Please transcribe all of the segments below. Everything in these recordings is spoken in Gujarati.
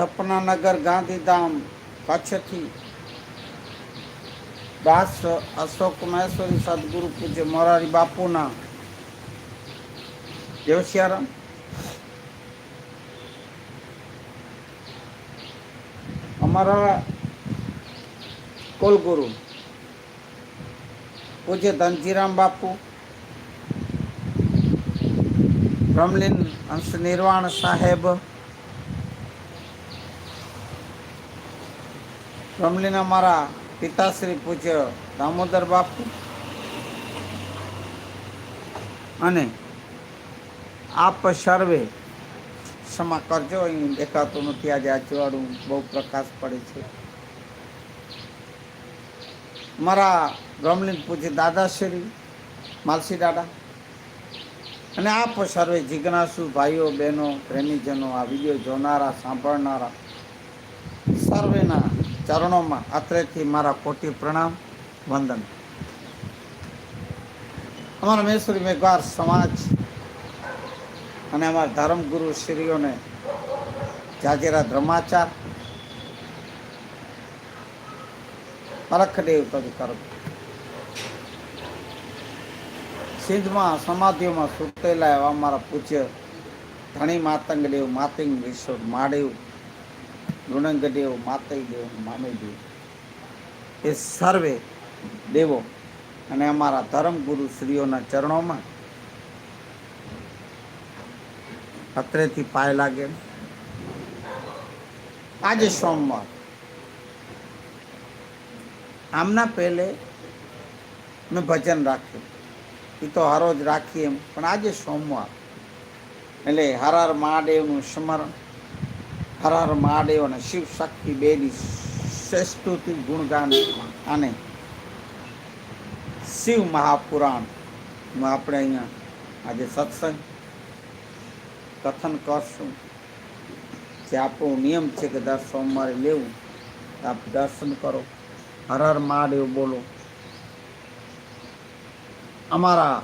સપનાનગર ગાંધીધામ કચ્છથી દાસ અશોક મહેશ્વરી સદગુરુ પૂજ્ય મોરારી બાપુના. દેવસિયારામ અમારા કુલગુરુ પૂજ્ય ધનજીરામ બાપુ, રમલીન અંશ નિર્વાણ સાહેબ બ્રહ્મલીન મારા પિતાશ્રી પૂજ્ય દામોદર બાપુ અને આપ સર્વે ક્ષમા કરજો, અહીં દેખાતું નથી. આજે આજવાળું બહુ પ્રકાશ પડે છે. મારા રમલીન પૂજ્ય દાદાશ્રી, માલસી દાદા અને આપ સર્વે જિજ્ઞાસુ ભાઈઓ, બહેનો, પ્રેમીજનો આ વીડિયો જોનારા, સાંભળનારા સર્વેના ચરણોમાં અત્રેથી મારા કોટી પ્રણામ, વંદન. અમારા મહેશ્વરી મેઘવાર સમાજ અને અમારા ધર્મગુરુ શ્રીઓને જાજેરા ધર્માચાર અલખદેવ તદ કરો. સિંધમાં સમાધિઓમાં સુતેલા એવા અમારા પૂજ્ય ધણી માતંગદેવ માતિંગ વિશ્વ મહાદેવ ગુણંગદેવ મામે દેવ એ સર્વે દેવો અને અમારા ધર્મગુરુ શ્રીઓના ચરણોમાં અત્રેથી પાય લાગે. આજે સોમવાર. આમના પહેલે મેં ભજન રાખ્યું. એ તો હરોજ રાખીએ એમ. પણ આજે સોમવાર. એટલે હર હર મહાદેવનું સ્મરણ. હર હર મહાદેવ અને શિવ શક્તિ બેની શ્રેષ્ઠુતિ ગુણગાન અને શિવ મહાપુરાણ. આપણે અહીંયા આજે સત્સંગ કથન કરશું. જે આપણો નિયમ છે કે દર સોમવારે લેવું આપ દર્શન કરો. હર હર મહાદેવ બોલો. અમારા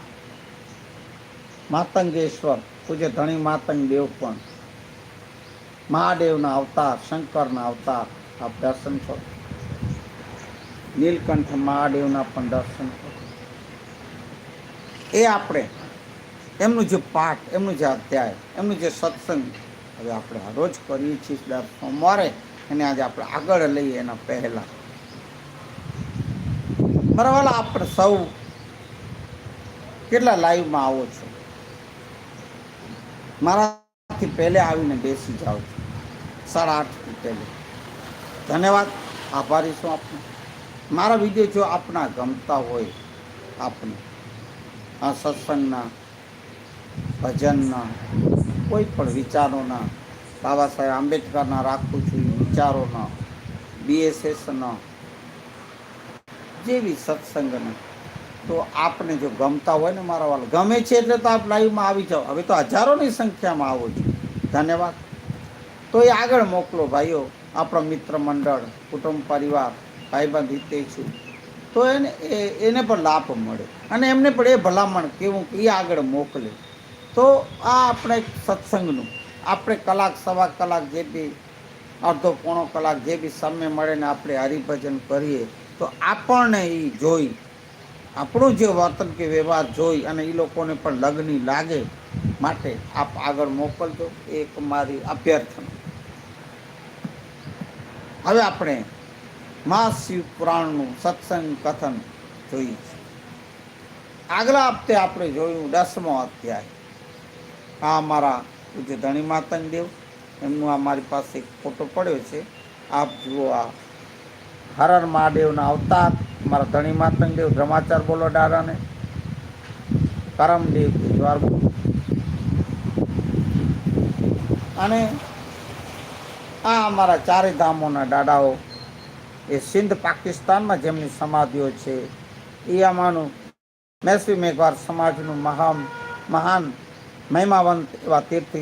માતંગેશ્વર, પૂજ્ય ધણી માતંગ દેવ પણ મહાદેવના અવતાર, શંકરના અવતાર, આપ દર્શન કરો. નીલકંઠ મહાદેવના પણ દર્શન કરો. એ આપણે, એમનું જે પાઠ, એમનું જે અધ્યાય, એમનું જે સત્સંગ, હવે આપણે રોજ કરીએ છીએ દર સોમવારે એને આજે આપણે આગળ લઈએ એના પહેલા. બરાબર આપણે સૌ કેટલા લાઈવમાં આવો છો? મારાથી પહેલે આવીને બેસી જાઓ છો. સાડા આઠ પહેલે. ધન્યવાદ. આભારી છું આપને. મારા વીડિયો જો આપના ગમતા હોય, આપને, આ સત્સંગના, ભજનના, કોઈ પણ વિચારોના, બાબા સાહેબ આંબેડકરના રાખું છું વિચારોના બીએસએસના જેવી સત્સંગના, તો આપને જો ગમતા હોય ને મારા વાળા ગમે છે એટલે તો આપ લાઈવમાં આવી જાઓ. હવે તો હજારોની સંખ્યામાં આવો છો. ધન્યવાદ. તો એ આગળ મોકલો ભાઈઓ, આપણા મિત્ર મંડળ, કુટુંબ પરિવાર, ભાઈબંધ હિતે છું તો એને એને પણ લાભ મળે. અને એમને પણ એ ભલામણ કેવું એ આગળ મોકલે. તો આ આપણે સત્સંગનું, આપણે કલાક, સવા કલાક જે બી, અડધો પોણો કલાક જે બી સમય મળે ને આપણે હરિભજન કરીએ, તો આપણને એ જોઈ, આપણું જે વર્તન કે વ્યવહાર જોઈ અને એ લોકોને પણ લગ્ન લાગે, માટે આપ આગળ મોકલજો. એક મારી અભ્યર્થના. હવે આપણે મહાશિવ પુરાણનું સત્સંગ કથન જોઈએ છીએ. આગલા હપ્તે આપણે જોયું દસમો અધ્યાય. આ અમારા પૂજ્ય ધણી માતંગ દેવ. એમનું આ મારી પાસે ફોટો પડ્યો છે. આપ જુઓ આ હર હર મહાદેવના અવતાર મારા ધણી માતંગદેવ દેવ ધર્માચાર બોલો દાદાને કરમદેવ દ્વાર અને આ અમારા ચારે ધામોના દાડાઓ એ સિંધ પાકિસ્તાનમાં જેમની સમાધિઓ છે, એ અમારું મેસવી મેઘવાર સમાજનું મહાન મહાન, મહિમાવંત એવા તીર્થ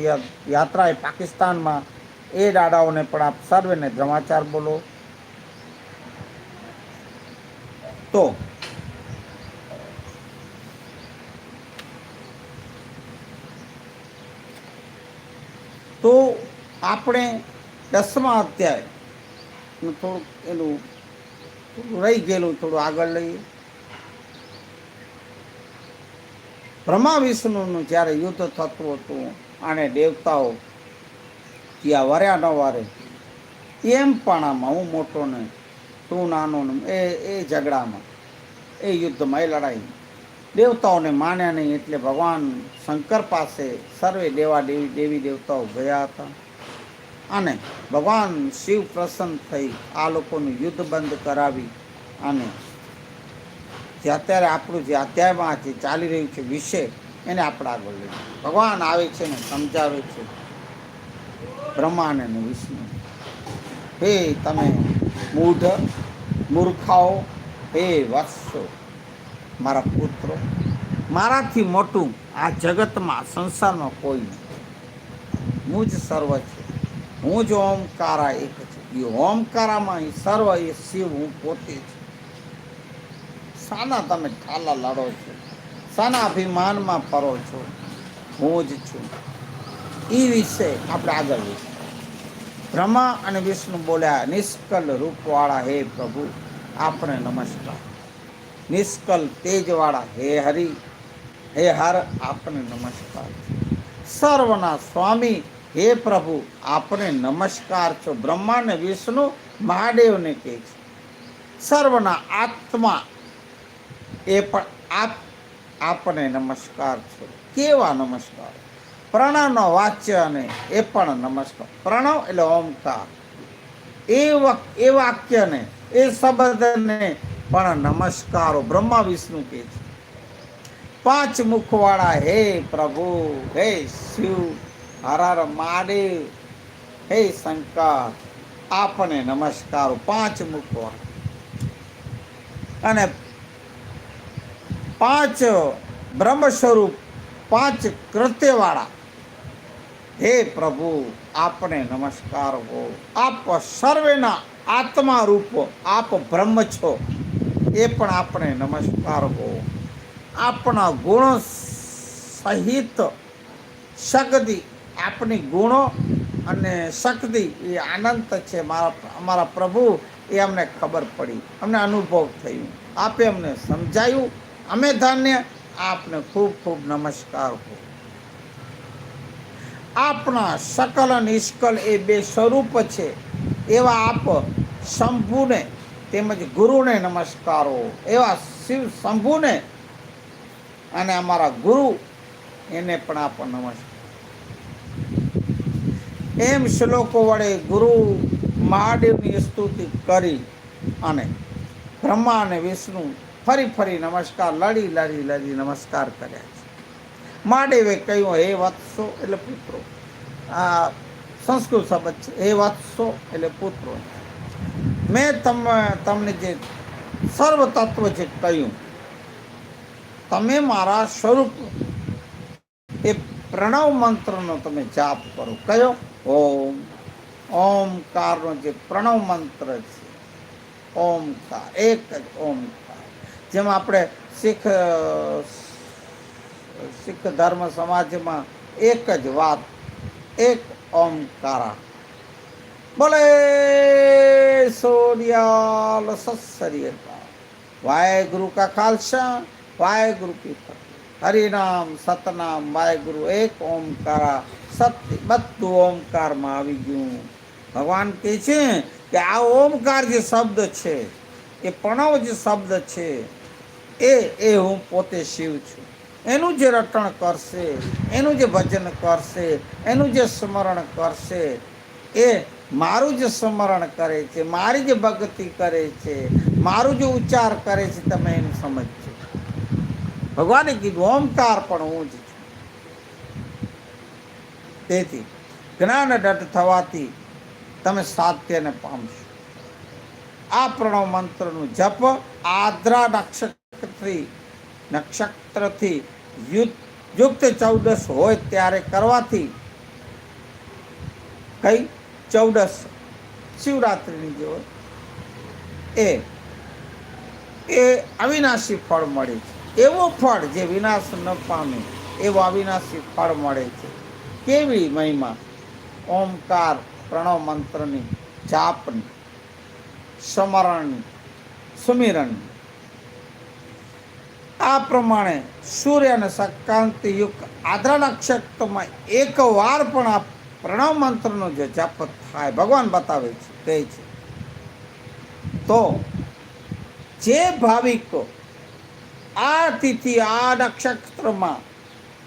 યાત્રા એ પાકિસ્તાનમાં, એ દાડાઓને પણ આપ સર્વેને ધર્માચાર બોલો. તો તો આપણે દસમા અધ્યાય. થોડુંક એનું રહી ગયેલું, થોડું આગળ લઈએ. બ્રહ્મા વિષ્ણુનું જ્યારે યુદ્ધ થતું હતું અને દેવતાઓ ત્યાં વર્યા ન વારે, એમ પણ આમાં હું મોટો ને તું નાનો ને એ એ ઝઘડામાં, એ યુદ્ધમાં એ લડાઈ. દેવતાઓને માન્યા નહીં એટલે ભગવાન શંકર પાસે સર્વે દેવા દેવી દેવી દેવતાઓ ગયા હતા. અને ભગવાન શિવ પ્રસન્ન થઈ આ લોકોનું યુદ્ધ બંધ કરાવી અને જે અત્યારે આપણું જે અધ્યાયમાં જે ચાલી રહ્યું છે વિષય એને આપણે આગળ લઈએ. ભગવાન આવે છે ને સમજાવે છે. બ્રહ્માને અને વિષ્ણુ. હે તમે મૂઢ મૂર્ખાઓ, હે વત્સો, મારા પુત્રો, મારાથી મોટું આ જગતમાં સંસારમાં કોઈ નહીં. હું જ સર્વ છે. હું જ ઓમકારા એક છું. એ ઓમકારામાં સર્વ એ શિવ હું પોતે છું. શાના તમે ઠાલા લડો છો. શાના અભિમાનમાં ફરો છો. હું જ છું. એ વિશે આપણે આગળ વિશે બ્રહ્મા અને વિષ્ણુ બોલ્યા, નિષ્કલ રૂપવાળા હે પ્રભુ આપણે નમસ્કાર. નિષ્કલ તેજવાળા હે હરિ, હે હર આપણે નમસ્કાર. સર્વના સ્વામી હે પ્રભુ, આપણે નમસ્કાર છો. બ્રહ્મા અને વિષ્ણુ મહાદેવને કહે છે. સર્વના આત્મા એ પણ આપ, આપને નમસ્કાર છો. કેવા નમસ્કાર? પ્રણવનો વાચ્ય અને એ પણ નમસ્કાર. પ્રણવ એટલે ઓમકાર. એ એ વાક્યને, એ શબ્દને પણ નમસ્કારો. બ્રહ્મા વિષ્ણુ કહે છે. પાંચ મુખવાળા, હે પ્રભુ, હે શિવ હર માડે. હે શંકર, આપને નમસ્કાર. પાંચ મુખવાળા અને પાંચ બ્રહ્મ સ્વરૂપ પાંચ કૃત્યવાળા. હે પ્રભુ, આપને નમસ્કાર હો. આપ સર્વેના આત્મા રૂપ, આપ બ્રહ્મ છો. એ પણ આપણે નમસ્કાર હો. આપણા ગુણ સહિત શક્તિ આપણી ગુણો અને શક્તિ એ અનંત છે. મારા અમારા પ્રભુ એ અમને ખબર પડી. અમને અનુભવ થયું. આપે અમને સમજાયું. અમે ધન્ય આપને ખૂબ ખૂબ નમસ્કાર હો આપણા સકલ અને નિષ્કલ એ બે સ્વરૂપ છે. એવા આપ શંભુને તેમજ ગુરુને નમસ્કારો. એવા શિવ શંભુને અને અમારા ગુરુ એને પણ આપ નમસ્કાર એમ શ્લોકો વડે ગુરુ મહાદેવની સ્તુતિ કરી અને બ્રહ્મા અને વિષ્ણુ ફરી ફરી નમસ્કાર, લડી લડી લડી નમસ્કાર કર્યા છે. મહાદેવે કહ્યું, હે વત્સો એટલે પુત્રો. આ સંસ્કૃત શબ્દ છે, હે વત્સો એટલે પુત્રો. મેં તમ, તમને જે સર્વ તત્વ જે કહ્યું, તમે મારા સ્વરૂપ, એ પ્રણવ મંત્રનો તમે જાપ કરો. કયો? ઓમ ઓમકારનો જે પ્રણવ મંત્ર છે, ઓમકાર, એક જ ઓમકાર. જેમ આપણે શીખ શીખ ધર્મ સમાજમાં એક જ વાત, એક ઓમકારા. બોલે સોનિયાલ સત્સરિયતા. વાહેગુરુ કા ખાલસા, વાહેગુરુ કી ફતેહ. હરિનામ, સતનામ વાહેગુરુ એક ઓમકારા, સત્ય, બધું ઓમકારમાં આવી ગયું. ભગવાન કહે છે કે આ ઓમકાર જે શબ્દ છે, એ પ્રણવ જે શબ્દ છે, એ એ હું પોતે શિવ છું. એનું જે રટણ કરશે, એનું જે ભજન કરશે, એનું જે સ્મરણ કરશે, એ મારું જે સ્મરણ કરે છે, મારી જે ભક્તિ કરે છે, મારું જે ઉચ્ચાર કરે છે, તમે એમ સમજજો. ભગવાને કીધું, ઓમકાર પણ હું જ છું. તેથી જ્ઞાન ડટ થવાથી તમે સાત્યને પામશો. આ પ્રણવ મંત્રનું જપ આદ્રા નક્ષત્રથી નક્ષત્રથી યુક્ત ચૌદસ હોય ત્યારે કરવાથી કઈ? ચૌદસ શિવરાત્રિની જે હોય, એ એ અવિનાશી ફળ મળે છે. એવો ફળ જે વિનાશ ન પામે, એવો અવિનાશી ફળ મળે છે. કેવી મહિમા? ઓમકાર પ્રણવ મંત્રની જાપની સ્મરણની સુમિરણની આ પ્રમાણે સૂર્ય અને સંક્રાંતિ યુક્ત આદ્રા નક્ષત્રમાં એક વાર પણ આ પ્રણવ મંત્રનો જે જપ થાય, ભગવાન બતાવે છે, કહે છે. તો જે ભાવિકો આ તિથિ, આ નક્ષત્રમાં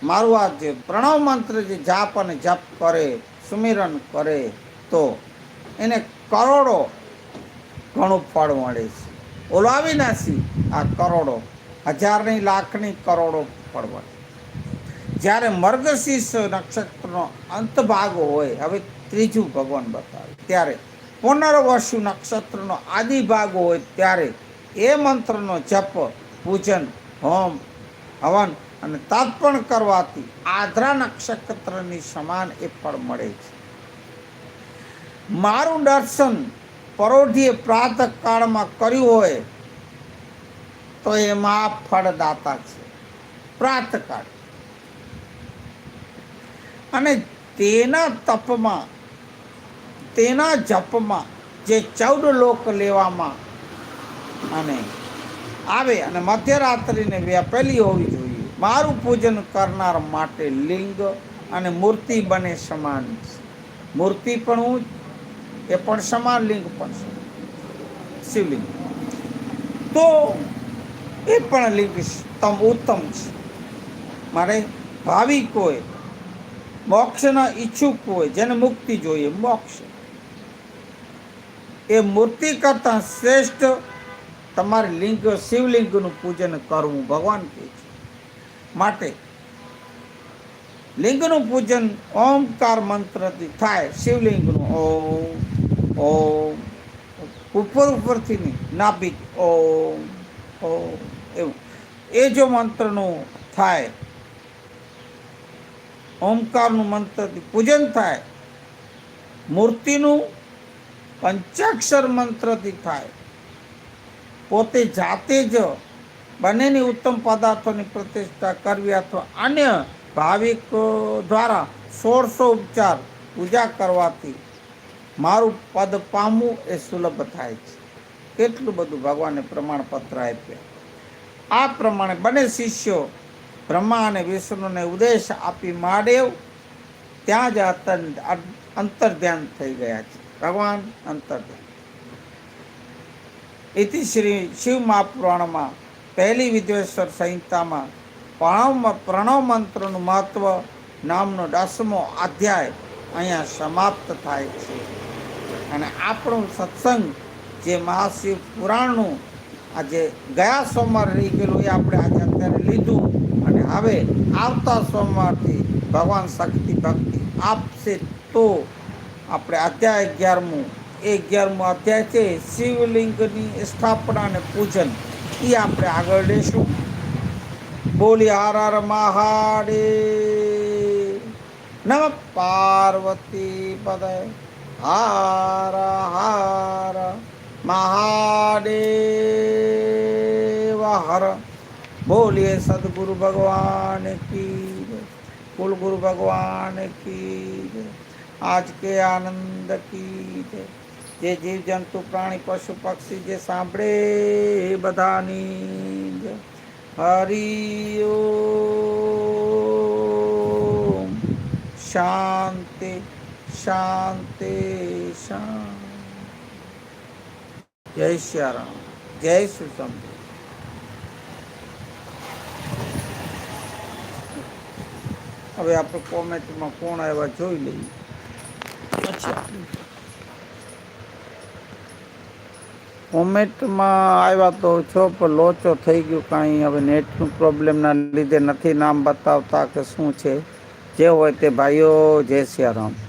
મારું આ જે પ્રણવ મંત્ર જે જાપ અને જપ કરે, સુમિરન કરે, તો એને કરોડો ઘણું ફળ મળે છે. ઓલાવી નાસી આ કરોડો. હજારની લાખની કરોડો ફળ મળે. જ્યારે મર્ગશીર્ષ નક્ષત્રનો અંત ભાગ હોય, હવે ત્રીજું ભગવાન બતાવે. ત્યારે પુનર્વસુ નક્ષત્રનો આદિ ભાગ હોય, ત્યારે એ મંત્રનો જપ પૂજન, હોમ, હવન અને તર્પણ કરવાથી આદ્રા નક્ષત્રની સમાન એ ફળ મળે છે. મારું દર્શન પરોઢીએ પ્રાતઃ કાળમાં કર્યું હોય તો એમાં ફળદાતા છે. પ્રાતકાળ અને તેના તપમાં, તેના જપમાં જે ચૌદ લોક લેવામાં અને આવે અને મધ્યરાત્રિને વ્યાપેલી હોવી જોઈએ. મારું પૂજન કરનાર માટે લિંગ અને મૂર્તિ બને સમાન મૂર્તિ પણ હું એ પણ સમાન લિંગ પણ છે. શિવલિંગ. તો એ પણ લિંગ તમ ઉત્તમ છે. મારે ભાવિકોએ મોક્ષના ઈચ્છુક હોય, જેને મુક્તિ જોઈએ, મોક્ષ. એ મૂર્તિ કરતાં શ્રેષ્ઠ તમારે લિંગ, શિવલિંગનું પૂજન કરવું ભગવાન કહે છે. માટે લિંગનું પૂજન ઓમકાર મંત્રથી થાય, શિવલિંગનું ઓમ ઓમ, ઉપર ઉપરથી નહીં, નાભિક ઓમ ઓમ, એવું. એ જો મંત્રનું થાય, ઓમકારનું મંત્રથી પૂજન થાય, મૂર્તિનું પંચાક્ષર મંત્રથી થાય પોતે જાતે જ બંનેની ઉત્તમ પદાર્થોની પ્રતિષ્ઠા કરવી અથવા અન્ય ભાવિક દ્વારા સોળસો ઉપચાર પૂજા કરવાથી મારું પદ પામવું એ સુલભ થાય છે. કેટલું બધું ભગવાને પ્રમાણપત્ર આપ્યા. આ પ્રમાણે બંને શિષ્યો બ્રહ્મા અને વિષ્ણુને ઉદ્દેશ આપી મહાદેવ ત્યાં જ અંતર ધ્યાન થઈ ગયા છે. ભગવાન અંતર્ધ્યાન. ઇતિ શ્રી શિવ મહાપુરાણમાં પહેલી વિદ્વેશ્વર સંહિતામાં પ્રણવ પ્રણવ મંત્રનું મહત્વ નામનો દસમો અધ્યાય અહીંયા સમાપ્ત થાય છે. અને આપણું સત્સંગ જે મહાશિવ પુરાણનું આજે ગયા સોમવાર રહી ગયેલું એ આપણે આજે અત્યારે લીધું અને હવે આવતા સોમવારથી ભગવાન શક્તિ ભક્તિ આપશે તો આપણે અધ્યાય અગિયારમું અગિયારમું અધ્યાય છે શિવલિંગની સ્થાપના અને પૂજન એ આપણે આગળ લઈશું બોલી હાર હર મહાદેવ નમ પાર્વતી પદય હાર હાર મહાદેવ હર બોલીએ સદગુરુ ભગવાન કી જય. कुल गुरु भगवान की जय। आज के આનંદ કી જય. જે જીવ જંતુ પ્રાણી, પશુ, પક્ષી જે સાંભળે એ બધાની જય. હરિ ઓમ. શાંતિ શાંતિ શાંતિ. જય શ્રી રામ જય શ્રી રામ હવે આપણે કોમેન્ટમાં કોણ આવ્યા જોઈ લઈએ. પછી આપણે કોમેન્ટમાં આવ્યા તો છો, પણ લોચો થઈ ગયું કાંઈ. હવે નેટનું પ્રોબ્લેમના લીધે નથી નામ બતાવતા કે શું છે. જે હોય તે ભાઈઓ, જય સિયારામ રામ.